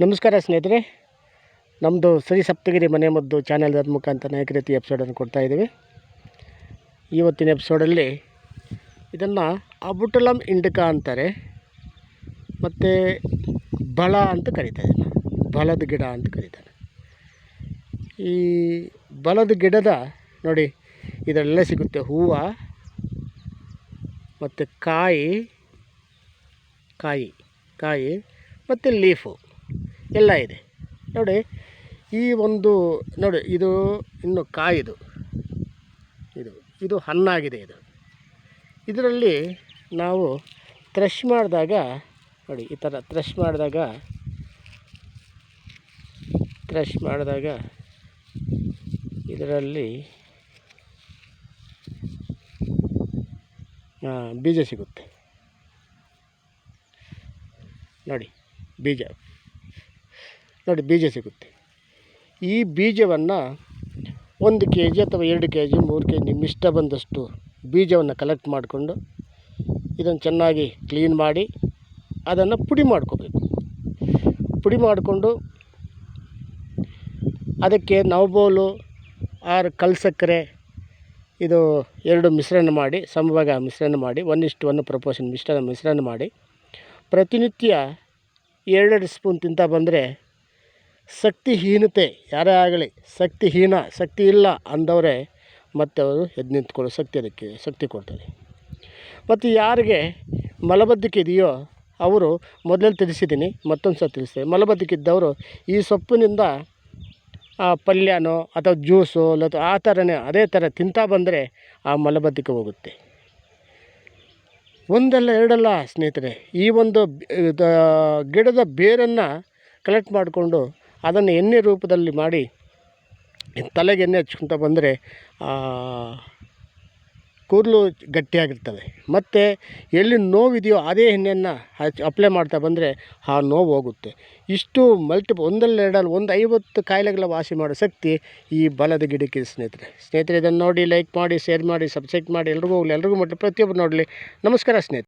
ನಮಸ್ಕಾರ ಸ್ನೇಹಿತರೆ ನಮ್ಮದು ಶ್ರೀ ಸಪ್ತಗಿರಿ ಮನೆ ಮದ್ದು ಚಾನೆಲ್ ಮುಖಾಂತರ ಅನೇಕ ರೀತಿ ಎಪಿಸೋಡನ್ನು ಕೊಡ್ತಾ ಇದ್ದೀವಿ. ಇವತ್ತಿನ ಎಪಿಸೋಡಲ್ಲಿ ಇದನ್ನು ಅಬುಟಲಮ್ ಇಂಡಿಕಾ ಅಂತಾರೆ, ಮತ್ತು ಬಳ ಅಂತ ಕರೀತಾರೆ, ಬಲದ ಗಿಡ ಅಂತ ಕರೀತಾರೆ. ಈ ಬಲದ ಗಿಡದ ನೋಡಿ ಇದರಲ್ಲೇ ಸಿಗುತ್ತೆ ಹೂವು, ಮತ್ತು ಕಾಯಿ ಕಾಯಿ ಕಾಯಿ, ಮತ್ತು ಲೀಫು ಎಲ್ಲ ಇದೆ. ನೋಡಿ, ಈ ಒಂದು, ನೋಡಿ, ಇದು ಇನ್ನು ಕಾಯಿದು. ಇದು ಇದು ಹಣ್ಣಾಗಿದೆ ಇದು. ಇದರಲ್ಲಿ ನಾವು ಥ್ರೆಶ್ ಮಾಡಿದಾಗ, ನೋಡಿ, ಈ ಥರ ಥ್ರೆಶ್ ಮಾಡಿದಾಗ ಥ್ರೆಶ್ ಮಾಡಿದಾಗ ಇದರಲ್ಲಿ ಬೀಜ ಸಿಗುತ್ತೆ. ನೋಡಿ, ಬೀಜ. ನೋಡಿ, ಬೀಜ ಸಿಗುತ್ತೆ. ಈ ಬೀಜವನ್ನು ಒಂದು ಕೆ ಜಿ ಅಥವಾ ಎರಡು ಕೆ ಜಿ ಮೂರು ಕೆ ಜಿ ನಿಮ್ಮ ಇಷ್ಟ ಬಂದಷ್ಟು ಬೀಜವನ್ನು ಕಲೆಕ್ಟ್ ಮಾಡಿಕೊಂಡು ಇದನ್ನು ಚೆನ್ನಾಗಿ ಕ್ಲೀನ್ ಮಾಡಿ ಅದನ್ನು ಪುಡಿ ಮಾಡ್ಕೋಬೇಕು. ಪುಡಿ ಮಾಡಿಕೊಂಡು ಅದಕ್ಕೆ ನವಬೋಲು, ಆರು ಕಲ್ಸಕ್ಕರೆ, ಇದು ಎರಡು ಮಿಶ್ರಣ ಮಾಡಿ, ಸಮಭಾಗ ಮಿಶ್ರಣ ಮಾಡಿ ಒನ್ ಇಷ್ಟು ಒನ್ ಪ್ರಪೋರ್ಷನ್ ಮಿಶ್ರಣ ಮಿಶ್ರಣ ಮಾಡಿ, ಪ್ರತಿನಿತ್ಯ ಎರಡೆರಡು ಸ್ಪೂನ್ ತಿಂತಾ ಬಂದರೆ ಶಕ್ತಿಹೀನತೆ, ಯಾರೇ ಆಗಲಿ, ಶಕ್ತಿಹೀನ ಶಕ್ತಿ ಇಲ್ಲ ಅಂದವರೇ ಮತ್ತೆ ಅವರು ಎದ್ದು ನಿಂತ್ಕೊಳ್ಳೋ ಶಕ್ತಿ ಅದಕ್ಕೆ, ಶಕ್ತಿ ಕೊಡ್ತಾರೆ. ಮತ್ತು ಯಾರಿಗೆ ಮಲಬದ್ಧಿಕೆ ಇದೆಯೋ ಅವರು ಮೊದಲಲ್ಲಿ ತಿಳಿಸಿದ್ದೀನಿ, ಮತ್ತೊಂದು ಸಲ ತಿಳಿಸ್ತೇನೆ. ಮಲಬದ್ಧಿಕೆ ಇದ್ದವರು ಈ ಸೊಪ್ಪಿನಿಂದ ಪಲ್ಯನೋ ಅಥವಾ ಜ್ಯೂಸು ಅಥವಾ ಆ ಥರನೇ, ಅದೇ ಥರ ತಿಂತಾ ಬಂದರೆ ಆ ಮಲಬದ್ಧಿಕೆ ಹೋಗುತ್ತೆ. ಒಂದಲ್ಲ ಎರಡಲ್ಲ ಸ್ನೇಹಿತರೆ, ಈ ಒಂದು ಗಿಡದ ಬೇರನ್ನು ಕಲೆಕ್ಟ್ ಮಾಡಿಕೊಂಡು ಅದನ್ನು ಎಣ್ಣೆ ರೂಪದಲ್ಲಿ ಮಾಡಿ ತಲೆಗೆ ಎಣ್ಣೆ ಹಚ್ಕೊತ ಬಂದರೆ ಕೂದಲು ಗಟ್ಟಿಯಾಗಿರ್ತದೆ. ಮತ್ತು ಎಲ್ಲಿ ನೋವಿದೆಯೋ ಅದೇ ಎಣ್ಣೆಯನ್ನು ಹಚ್ ಅಪ್ಲೈ ಮಾಡ್ತಾ ಬಂದರೆ ಆ ನೋವು ಹೋಗುತ್ತೆ. ಇಷ್ಟು ಮಲ್ಟಿಪ್ ಒಂದಲ್ಲ ಎರಡಲ್ಲ, ಒಂದು ಐವತ್ತು ಕಾಯಿಲೆಗಳ ವಾಸಿ ಮಾಡೋ ಶಕ್ತಿ ಈ ಬಲದ ಗಿಡಕ್ಕೆ ಸ್ನೇಹಿತರೆ. ಸ್ನೇಹಿತರೆ, ಇದನ್ನು ನೋಡಿ ಲೈಕ್ ಮಾಡಿ ಶೇರ್ ಮಾಡಿ ಸಬ್ಸ್ಕ್ರೈಬ್ ಮಾಡಿ, ಎಲ್ರಿಗೂ ಹೋಗಲಿ, ಎಲ್ರಿಗೂ ಮಟ್ಟ ಪ್ರತಿಯೊಬ್ಬರು ನೋಡಲಿ. ನಮಸ್ಕಾರ ಸ್ನೇಹಿತರೆ.